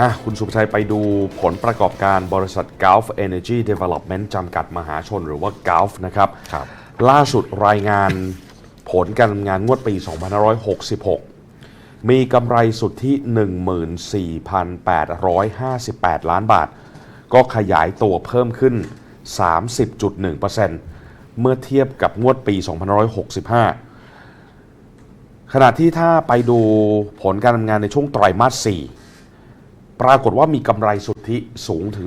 อะคุณสุภชัยไปดูผลประกอบการบริษัท Gulf Energy Development จำกัดมหาชนหรือว่า Gulf นะครับครับ ล่าสุดรายงานผลการทำงานงวดปี 2566 มีกำไรสุทธิ 14,858 ล้านบาท ก็ขยายตัวเพิ่มขึ้น 30.1%เมื่อเทียบกับงวดปี 2565 ขณะที่ถ้าไปดูผลการทำงานในช่วงไตรมาส 4 ปรากฏว่ามีกำไรสุทธิสูงถึง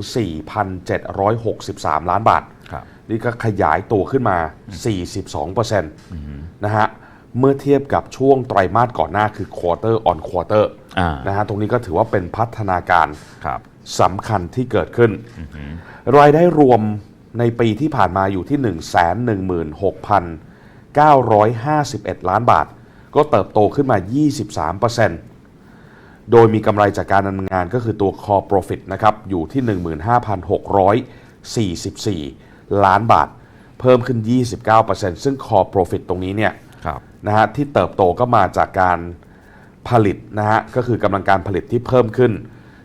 4,763 ล้านบาทครับนี่ก็ขยายตัวขึ้นมา 42%นะฮะ เมื่อเทียบกับช่วงไตรมาสก่อนหน้าคือ quarter on quarter อ่านะฮะ ตรงนี้ก็ถือว่าเป็นพัฒนาการครับสำคัญที่เกิดขึ้น รายได้รวมในปีที่ผ่านมาอยู่ที่ 116,951 ล้านบาท ก็เติบโตขึ้นมา 23% โดยมีกำไรจากการดำเนินงานก็คือตัว core profit นะครับ อยู่ที่ 15,644 ล้านบาท เพิ่มขึ้น 29%ซึ่ง core profit ตรงนี้เนี่ยครับนะฮะที่เติบโตก็มาจากการผลิตนะฮะก็คือกำลังการผลิตที่เพิ่มขึ้น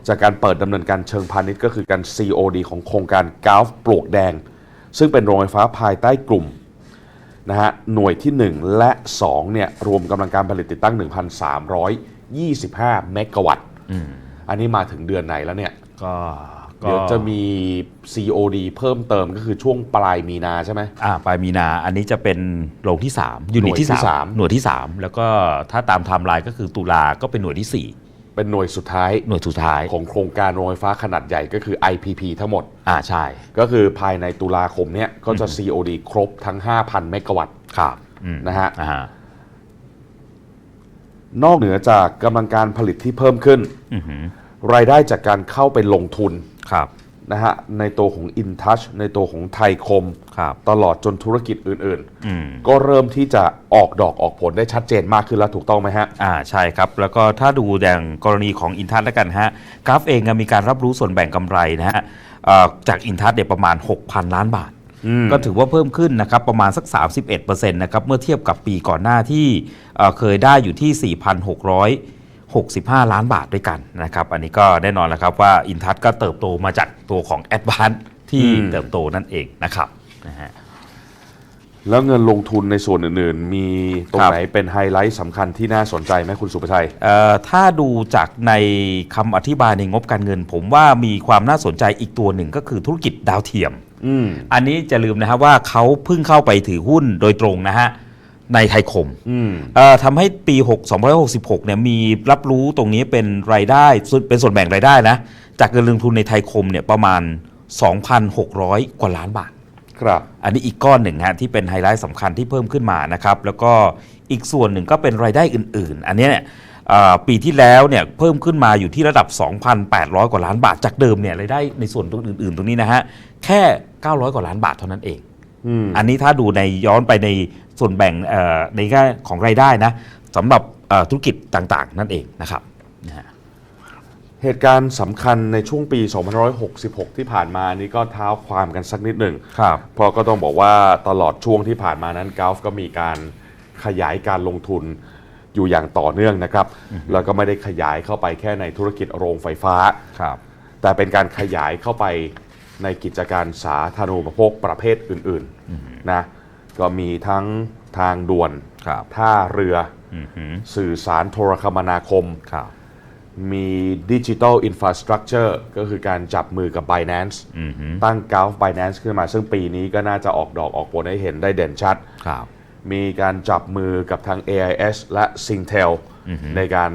จากการเปิดดำเนินการเชิงพาณิชย์ก็คือการ COD ของโครงการกาฟปลวกแดง ซึ่งเป็นโรงไฟฟ้าภายใต้กลุ่มนะฮะหน่วยที่ 1 และ 2เนี่ยรวมกำลังการผลิตติดตั้ง 1,325 เมกะวัตต์ อันนี้มาถึงเดือนไหนแล้วเนี่ยก็ก็เดี๋ยวจะมี COD เพิ่มเติมก็คือช่วงปลายมีนาใช่ไหมอ่าปลายมีนาอันนี้จะเป็นโรงที่3ยูนิตที่หน่วยที่สาม3หน่วยที่ 3 แล้วก็ถ้าตามไทม์ไลน์ก็คือตุลาก็เป็นหน่วยที่เป็นหน่วยสุดท้าย4หน่วยสุดท้ายของโครงการโรงไฟฟ้าขนาดใหญ่ก็คือ IPP ทั้งหมด อ่าใช่ ก็คือภายในตุลาคมเนี่ยก็จะ COD ครบทั้ง 5,000 เมกะวัตต์ครับอืมนะฮะอ่าฮะ นอกเหนือจากกำลังการผลิตที่เพิ่มขึ้นอือหือรายได้จากการเข้าไปลงทุนครับนะฮะในตัวของ InTouch ในตัวของไทยคม ครับตลอดจนธุรกิจอื่นอืม ๆ ก็เริ่มที่จะออกดอกออกผลได้ชัดเจนมากขึ้นแล้วถูกต้องไหมฮะ อ่าใช่ครับ แล้วก็ถ้าดูอย่างกรณีของอินทัศแล้วกันฮะกราฟเองอะมีการรับรู้ส่วนแบ่งกำไรนะฮะเอ่อจากอินทัศเนี่ยประมาณ 6,000 ล้านบาท ก็ถือว่าเพิ่มขึ้นนะครับประมาณสัก 31%นะครับเมื่อเทียบกับปีก่อนหน้าที่เอ่อเคยได้อยู่ที่ 4,665 ล้านบาทด้วยกันนะครับ อันนี้ก็แน่นอนแล้วครับว่าอินทัศก็เติบโตมาจากตัวของแอดวานที่อืมเติบโตนั่นเองนะครับนะฮะแล้วเงินลงทุนในส่วนอื่นๆ มีตรงครับไหนเป็นไฮไลท์สำคัญที่น่าสนใจไหมคุณสุภชัยเอ่อถ้าดูจากในคำอธิบายในงบการเงิน ผมว่ามีความน่าสนใจอีกตัวหนึ่งก็คือธุรกิจดาวเทียม อืมอันนี้จะลืมนะครับว่าเขาเพิ่งเข้าไปถือหุ้นโดยตรงนะฮะในไทยคมอืมเอ่อทำให้ปี6 2566เนี่ยมีรับรู้ตรงนี้เป็นรายได้ส่วนเป็นส่วนแบ่งรายได้นะ จากเงินลงทุนในไทยคมเนี่ยประมาณ 2,600 กว่าล้านบาท ครับ อันนี้อีกก้อนหนึ่งฮะที่เป็นไฮไลท์สำคัญที่เพิ่มขึ้นมานะครับ แล้วก็อีกส่วนหนึ่งก็เป็นรายได้อื่น ๆ อันเนี้ยเนี่ยเอ่อ ปีที่แล้วเนี่ยเพิ่มขึ้นมาอยู่ที่ระดับ 2,800 กว่าล้านบาทจากเดิมเนี่ยรายได้ในส่วนตรงอื่น ๆ ตรงนี้นะฮะแค่ 900 กว่าล้านบาทเท่านั้นเองอืมอันนี้ถ้าดูในย้อนไปในส่วนแบ่งเอ่อในแง่ของรายได้นะสำหรับเอ่อธุรกิจต่างๆ นั่นเองนะครับนะฮะเหตุการณ์สำคัญในช่วงปี 2566 ที่ผ่านมานี่ก็เท้าความกันสักนิดหนึ่งครับเพราะก็ต้องบอกว่าตลอดช่วงที่ผ่านมานั้นก l f ก็มีการขยายการลงทุน อยู่อย่างต่อเนื่องนะครับ แล้วก็ไม่ได้ขยายเข้าไปแค่ในธุรกิจโรงไฟฟ้า ครับ แต่เป็นการขยายเข้าไปในกิจการสาธารณูปโภคประเภทอื่นๆนะก็มีทั้งทางด่วน ครับ ท่าเรืออือหือสื่อสารโทรคมนาคม ครับ มีดิจิ t a ลอินฟราสตรักเจอร์ก็คือการจับมือกับ Binance อือหือตั้ง Gulf Binance ขึ้นมาซึ่งปีนี้ก็น่าจะออกดอกออกผลให้เห็นได้เด่นชัด ครับ มีการจับมือกับทาง AIS และ Singtel ในการ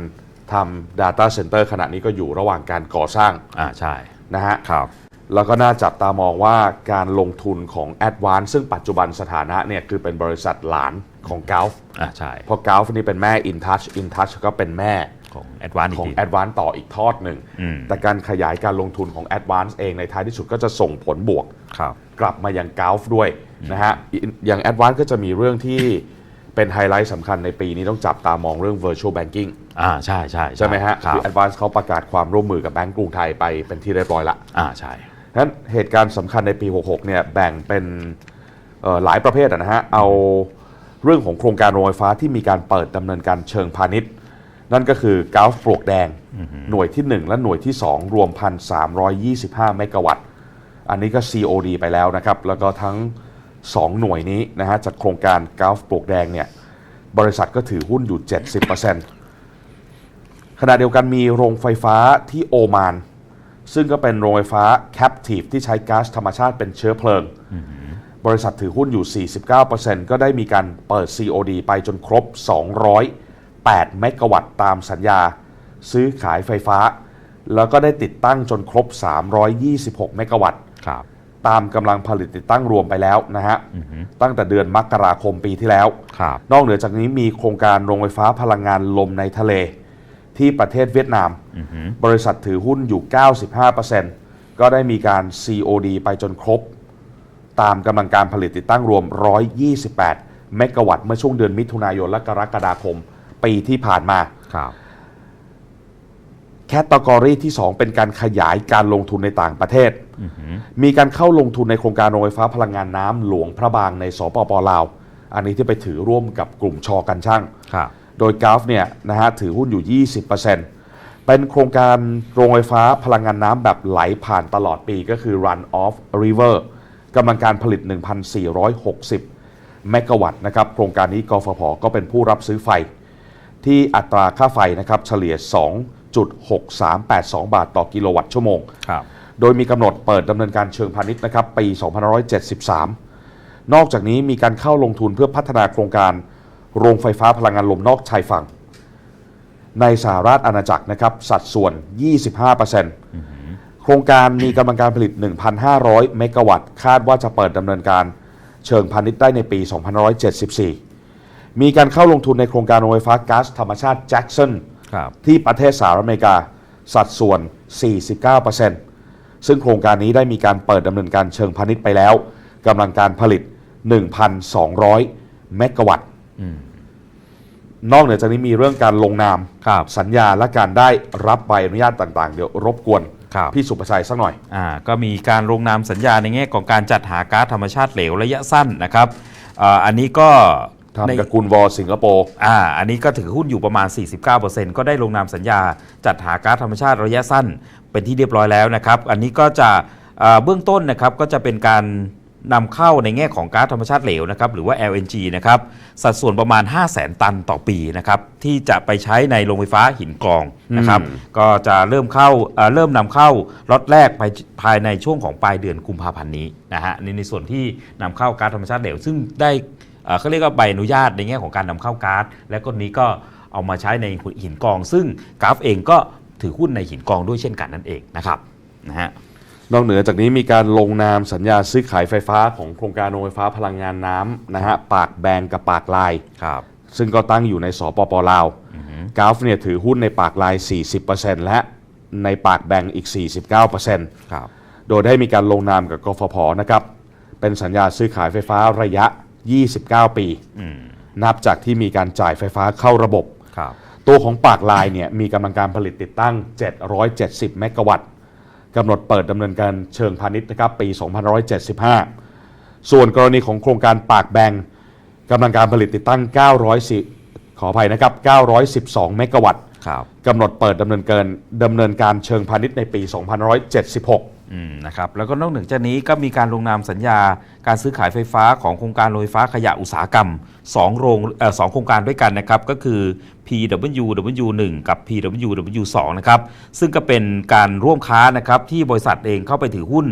ทำ Data Center ขณะนี้ก็อยู่ระหว่างการก่อสร้างอ่าใช่นะฮะครับแล้วก็น่าจับตามองว่าการลงทุนของ Advance ซึ่งปัจจุบันสถานะเนี่ยคือเป็นบริษัทหลานของ Gulf อ่าใช่เพราะ Gulf นี่เป็นแม่ InTouch InTouch ก็เป็นแม่ของแอดวานซ์อีขกองที Advance ต่ออีกทอดหนึ่งอืมแต่การขยายการลงทุนของ Advance เองในท้ายที่สุดก็จะส่งผลบวกครับกลับมายัง Gulf ด้วย นะฮะอีอย่าง Advance ก็จะมีเรื่องที่เป็นไฮไลท์สำคัญในปีนี้ต้องจับตามองเรื่อง virtual banking อ่าใช่ใช่ใช่ไหมฮะครับคือ Advance เขาประกาศความร่วมมือกับแบงก์กรุงไทยไปเป็นที่เรียบร้อยละอ่าใช่ฉะนั้นเหตุการณ์สำคัญในปี 66 เนี่ยแบ่งเป็นเอ่อหลายประเภทอะนะฮะ เอาเรื่องของโครงการโรงไฟฟ้าที่มีการเปิดดำเนินการเชิงพาณิชย์ นั่นก็คือกาฟปลวกแดง หน่วยที่ 1 และหน่วยที่ 2 รวม 1,325 เมกะวัตต์ อันนี้ก็ COD ไปแล้วนะครับ แล้วก็ทั้ง 2 หน่วยนี้นะฮะจากโครงการกาฟปลวกแดงเนี่ยบริษัทก็ถือหุ้นอยู่ 70%ขณะเดียวกันมีโรงไฟฟ้าที่โอมาน ซึ่งก็เป็นโรงไฟฟ้า Captive ที่ใช้ก๊าซธรรมชาติเป็นเชื้อเพลิง บริษัทถือหุ้นอยู่ 49%ก็ได้มีการเปิด COD ไปจนครบ 208 เมกะวัตต์ตามสัญญา ซื้อขายไฟฟ้า แล้วก็ได้ติดตั้งจนครบ 326 เมกะวัตต์ ตามกำลังผลิตติดตั้งรวมไปแล้วนะฮะตั้งแต่เดือนมกราคมปีที่แล้วครับนอกเหนือจากนี้มีโครงการโรงไฟฟ้าพลังงานลมในทะเล ที่ประเทศเวียดนาม บริษัทถือหุ้นอยู่ 95%ก็ได้มีการ COD ไปจนครบ ตามกำลังการผลิตติดตั้งรวม 128 เมกะวัตต์เมื่อช่วงเดือนมิถุนายนและกรกฎาคมปีที่ผ่านมาครับ แคตตากรีที่ 2 เป็นการขยายการลงทุนในต่างประเทศ มีการเข้าลงทุนในโครงการโรงไฟฟ้าพลังงานน้ำหลวงพระบางในสปปลาว อันนี้ที่ไปถือร่วมกับกลุ่มชอกันช่างครับโดยกราฟเนี่ยนะฮะถือหุ้นอยู่ 20%เป็นโครงการโรงไฟฟ้าพลังงานน้ำแบบไหลผ่านตลอดปีก็คือ run off river กำลังการผลิต 1,460 เมกะวัตต์นะครับ โครงการนี้กฟผก็เป็นผู้รับซื้อไฟ ที่อัตราค่าไฟนะครับเฉลี่ย 2.6382 บาทต่อกิโลวัตต์ชั่วโมง ครับ โดยมีกำหนดเปิดดำเนินการเชิงพาณิชย์นะครับปี 2573 นอกจากนี้มีการเข้าลงทุนเพื่อพัฒนาโครงการโรงไฟฟ้าพลังงานลมนอกชายฝั่ง ในสหราชอาณาจักรนะครับสัดส่วน 25%โครงการมีกำลังการผลิต 1,500 เมกะวัตต์ คาดว่าจะเปิดดำเนินการเชิงพาณิชย์ได้ในปี 2574 มีการเข้าลงทุนในโครงการโรงไฟฟ้าก๊าซธรรมชาติแจ็กสันครับ ที่ประเทศสหรัฐอเมริกาสัดส่วน 49%ซึ่งโครงการนี้ได้มีการเปิดดำเนินการเชิงพาณิชย์ไปแล้วกำลังการผลิต 1,200 เมกะวัตต์นอกเหนือจากนี้มีเรื่องการลงนามครับสัญญาและการได้รับใบอนุญาตต่างๆ เดี๋ยวรบกวนครับพี่สุประชัยสักหน่อยอ่าก็มีการลงนามสัญญาในแง่ของการจัดหาก๊าซธรรมชาติเหลวระยะสั้นนะครับอ่าอันนี้ก็ใน ทำกับกุลวอสิงคโปร์อ่าอันนี้ก็ถือหุ้นอยู่ประมาณ 49%ก็ได้ลงนามสัญญา จัดหาก๊าซธรรมชาติระยะสั้น เป็นที่เรียบร้อยแล้วนะครับ อันนี้ก็จะอ่าเบื้องต้นนะครับก็จะเป็นการนำเข้าในแง่ของก๊าซธรรมชาติเหลวนะครับหรือว่า LNG นะครับสัดส่วนประมาณ 5 0 0แสนตันต่อปีนะครับที่จะไปใช้ในโรงไฟฟ้าหินกองนะครับอืมก็จะเริ่มเข้าเอ่อเริ่มนำเข้าล็อตแรกภายภายในช่วงของปลายเดือนกุมภาพันธ์นี้นะฮะในในส่วนที่นำเข้าก๊าซธรรมชาติเหลว ซึ่งได้ เอ่อเขาเรียกว่าใบอนุญาตในแง่ของการนำเข้าก๊าซและก็นี้ก็เอามาใช้ในหินกอง ซึ่งกราฟเองก็ถือหุ้นในหินกองด้วยเช่นกันนั่นเองนะครับนะฮะนอกเหนือจากนี้มีการลงนามสัญญาซื้อขายไฟฟ้าของโครงการโรงไฟฟ้าพลังงานน้ำนะฮะปากแบงกับปากลายครับซึ่งก็ตั้งอยู่ในสปปลาวกราฟเนี่ยถือหุ้นในปากลาย 40%และในปากแบงอีก 49%ครับโดยได้มีการลงนามกับกฟผนะครับเป็นสัญญาซื้อขายไฟฟ้าระยะ 29 ปีอืมนับจากที่มีการจ่ายไฟฟ้าเข้าระบบครับตัวของปากลายเนี่ยมีกำลังการผลิตติดตั้ง 770 เมกะวัตต์กำหนดเปิดดำเนินการเชิงพาณิชย์นะครับปี 2575 ส่วนกรณีของโครงการปากแบงกำลังการผลิตติดตั้ง 910 ขออภัยนะครับ 912 เมกะวัตต์ครับกำหนดเปิดดำเนินการดำเนินการเชิงพาณิชย์ในปี 2576อืม นะครับแล้วก็นอกเหนือจากนี้ก็มีการลงนามสัญญาการซื้อขายไฟฟ้าของโครงการโรงไฟฟ้าขยะอุตสาหกรรม2โรงเอ่อสองโครงการด้วยกันนะครับก็คือ PWW1 กับ PWW2 นะครับซึ่งก็เป็นการร่วมค้านะครับที่บริษัทเองเข้าไปถือหุ้น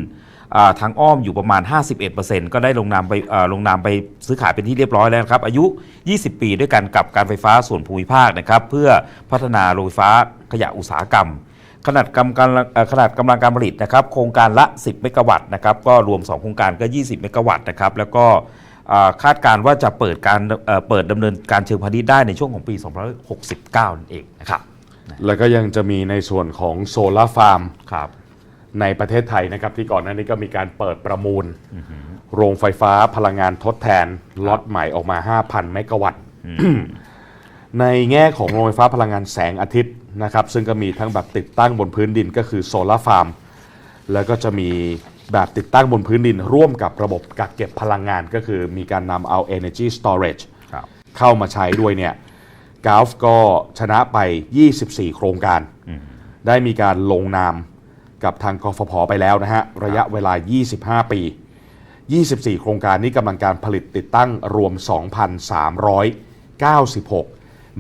ทางอ้อมอยู่ประมาณ 51%ก็ได้ลงนามไปลงนามไปซื้อขายเป็นที่เรียบร้อยแล้วครับ อายุ 20 ปีด้วยกันกับการไฟฟ้าส่วนภูมิภาคนะครับเพื่อพัฒนาโรงไฟฟ้าขยะอุตสาหกรรม ขนาดกำการเอ่อขนาดกำลังการผลิตนะครับ โครงการละ 10 เมกะวัตต์นะครับ ก็รวม 2 โครงการก็ 20 เมกะวัตต์นะครับ แล้วก็อ่าคาดการณ์ว่าจะเปิดการเอ่อเปิดดำเนินการเชิงพาณิชย์ได้ในช่วงของปี 2569 นั่นเองนะครับ แล้วก็ยังจะมีในส่วนของโซลาร์ฟาร์มครับในประเทศไทยนะครับที่ก่อนหน้านี้ก็มีการเปิดประมูล โรงไฟฟ้าพลังงานทดแทนล็อตใหม่ออกมา 5,000 เมกะวัตต์ในแง่ของโรงไฟฟ้าพลังงานแสงอาทิตย์ นะครับซึ่งก็มีทั้งแบบติดตั้งบนพื้นดินก็คือโซลาร์ฟาร์มแล้วก็จะมีแบบติดตั้งบนพื้นดิน ร่วมกับระบบกักเก็บพลังงาน ก็คือมีการนำเอา energy storage ครับเข้ามาใช้ด้วยเนี่ยกาฟก็ชนะไป 24 โครงการ ได้มีการลงนามกับทางกฟผไปแล้วนะฮะ ระยะเวลา 25 ปี 24 โครงการนี้กำลังการผลิตติดตั้งรวม 2,396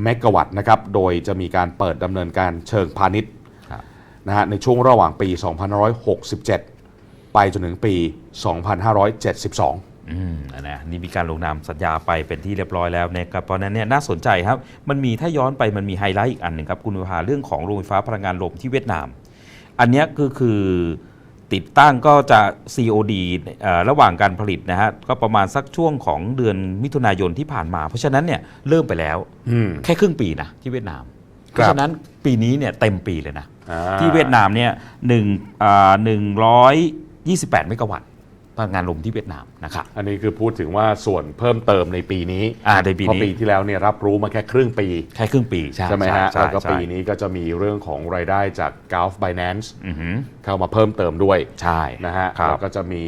เมกะวัตต์นะครับ โดยจะมีการเปิดดำเนินการเชิงพาณิชย์ครับนะฮะในช่วงระหว่างปี 2567 ไปจนถึงปี 2572อืมนะนี่มีการลงนามสัญญาไปเป็นที่เรียบร้อยแล้วนะครับเพราะฉะนั้นเนี่ยน่าสนใจครับ มันมีถ้าย้อนไปมันมีไฮไลท์อีกอันหนึ่งครับ คุณวิภาเรื่องของโรงไฟฟ้าพลังงานลมที่เวียดนาม อันเนี้ยก็คือ ติดตั้งก็จะ COD เอ่อระหว่างการผลิตนะฮะก็ประมาณสักช่วงของเดือนมิถุนายนที่ผ่านมา เพราะฉะนั้นเนี่ยเริ่มไปแล้วอืมแค่ครึ่งปีนะที่เวียดนาม เพราะฉะนั้นปีนี้เนี่ยเต็มปีเลยนะอ่าที่เวียดนามเนี่ยหนึ่งอ่าหนึ่งร้อยยี่สิบแปดเมกะวัตต์ พลังงานลมที่เวียดนามนะครับอันนี้คือพูดถึงว่าส่วนเพิ่มเติมในปีนี้อ่าในปีเพราะนี้ปีที่แล้วเนี่ยรับรู้มาแค่ครึ่งปี แค่ครึ่งปี ใช่ใช่ไหมฮะใช่แล้วก็ใช่ปีนี้ก็จะมีเรื่องของรายได้จาก Gulf Binance อือหือเข้ามาเพิ่มเติมด้วยใช่นะฮะครัแล้บวก็จะมี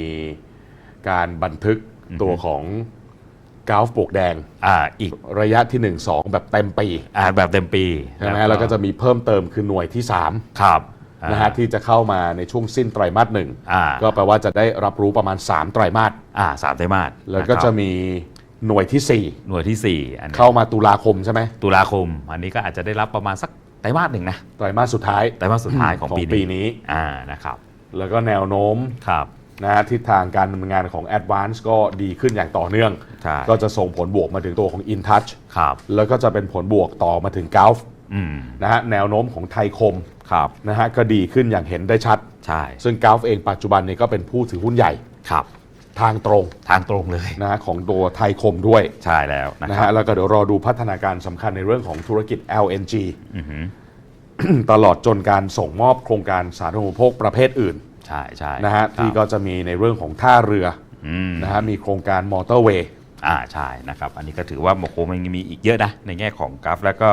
การบันทึกตัวของ Gulf ปลวกแดงอ่าอีกระยะที่ 1 2 แบบเต็มปีอ่าแบบเต็มปีใช่ไหมฮะแล้วก็จะมีเพิ่มเติมคือหน่วยที่ครับ3 นะฮะที่จะเข้ามาในช่วงสิ้นไตรมาสหนึ่งอ่าก็แปลว่าจะได้รับรู้ประมาณ 3 ไตรมาสอ่าสามไตรมาสแล้วก็นคจะรับมีหน่วยที่หน่วยที่สี่อัน4นี้เข้ามาตุลาคมใช่ไหมตุลาคม อันนี้ก็อาจจะได้รับประมาณสักไตรมาสหนึ่งนะไตรมาสสุดท้ายไตรมาสสุดท้ายของของปีปีนี้อ่านะครับแล้วก็แนวโน้มครับนะฮะทิศทางการดำเนินงานของ Advance ก็ดีขึ้นอย่างต่อเนื่องใช่ก็จะส่งผลบวกมาถึงตัวของ InTouch ครับแล้วก็จะเป็นผลบวกต่อมาถึง Gulf อืมนะฮะแนวโน้มของไทยคม ครับนะฮะก็ดีขึ้นอย่างเห็นได้ชัด ใช่ซึ่ง Gulf เองปัจจุบันนี้ก็เป็นผู้ถือหุ้นใหญ่ครับ ทางตรงทางตรงเลย นะฮะของตัวไทยคมด้วยใช่แล้วนะนะครัฮะบแล้วก็เดี๋ยวรอดูพัฒนาการสำคัญในเรื่องของธุรกิจ LNG อือหือตลอดจนการส่งมอบโครงการสาธารณูปโภคประเภทอื่นใช่ใช่นะฮะครับที่ก็จะมีในเรื่องของท่าเรืออืม นะฮะมีโครงการมอเตอร์เวย์ อ่าใช่นะครับ อันนี้ก็ถือว่าโมโคมันยังมีอีกเยอะนะ ในแง่ของกราฟ แล้วก็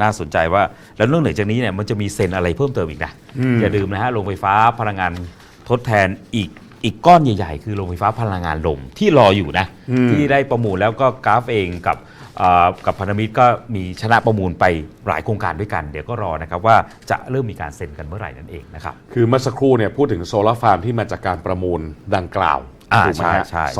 น่าสนใจว่า แล้วเรื่องเหนือจากนี้เนี่ยมันจะมีเซ็นอะไรเพิ่มเติมอีกนะอย่าลืมนะฮะโรงไฟฟ้าพลังงานทดแทนอีกอีกก้อนใหญ่ๆ คือโรงไฟฟ้าพลังงานลมที่รออยู่นะ ที่ได้ประมูลแล้วก็กราฟเองกับเอ่อกับพันธมิตรก็มีชนะประมูลไปหลายโครงการด้วยกัน เดี๋ยวก็รอนะครับว่าจะเริ่มมีการเซ็นกันเมื่อไหร่นั่นเองนะครับคือเมื่อสักครู่เนี่ยพูดถึงโซลาร์ฟาร์มที่มาจากการประมูลดังกล่าว อ่าถูกไหมฮะใช่ใช่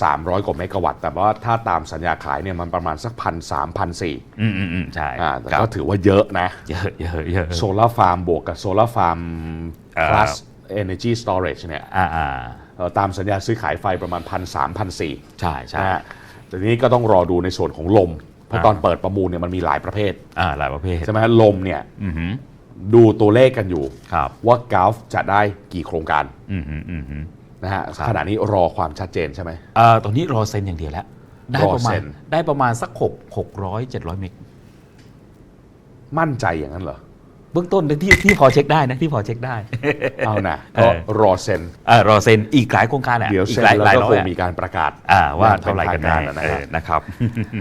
2,300กว่าเมกะวัตต์ แต่ว่าถ้าตามสัญญาขายเนี่ยมันประมาณสักพันสามพันสี่อืมอืมอืมใช่แต่ครับก็ถือว่าเยอะนะ เยอะเยอะเยอะ โซลาร์ฟาร์มบวกกับโซลาร์ฟาร์ม เอ่อ plus energy storage เนี่ยอ่าอ่าเอ่อตามสัญญาซื้อขายไฟประมาณพันสามพันสี่ใช่ใช่ นะฮะแต่ทีนี้ก็ต้องรอดูในส่วนของลม เพราะอ่า ตอนเปิดประมูลเนี่ยมันมีหลายประเภท อ่าหลายประเภทใช่ไหมฮะลมเนี่ยอือหือดูตัวเลขกันอยู่ ครับ ว่ากาฟจะได้กี่โครงการ อือหืออือหือ นะฮะครับขณะนี้รอความชัดเจนใช่ไหมเอ่อตอนนี้รอเซ็นอย่างเดียวแล้ว ได้รอประมาเซ็ณนได้ประมาณสักหกหกร้อยเจ็ดร้อยเมกมั่นใจอย่างนั้นเหรอเบื้องต้นที่ที่พอเช็คได้นะที่พอเช็คได้เอานะเอก็อรอเซ็นเออรอเซ็นอีกหลายโครงการอะเดี๋ยวอีเซ็กนหลายหแล้ลายวก็ร้อคยงอะมีการประกาศอ่าว่าอย่งป็เท่าไหร่กันแน่ทงกะเอฮะอนะครับ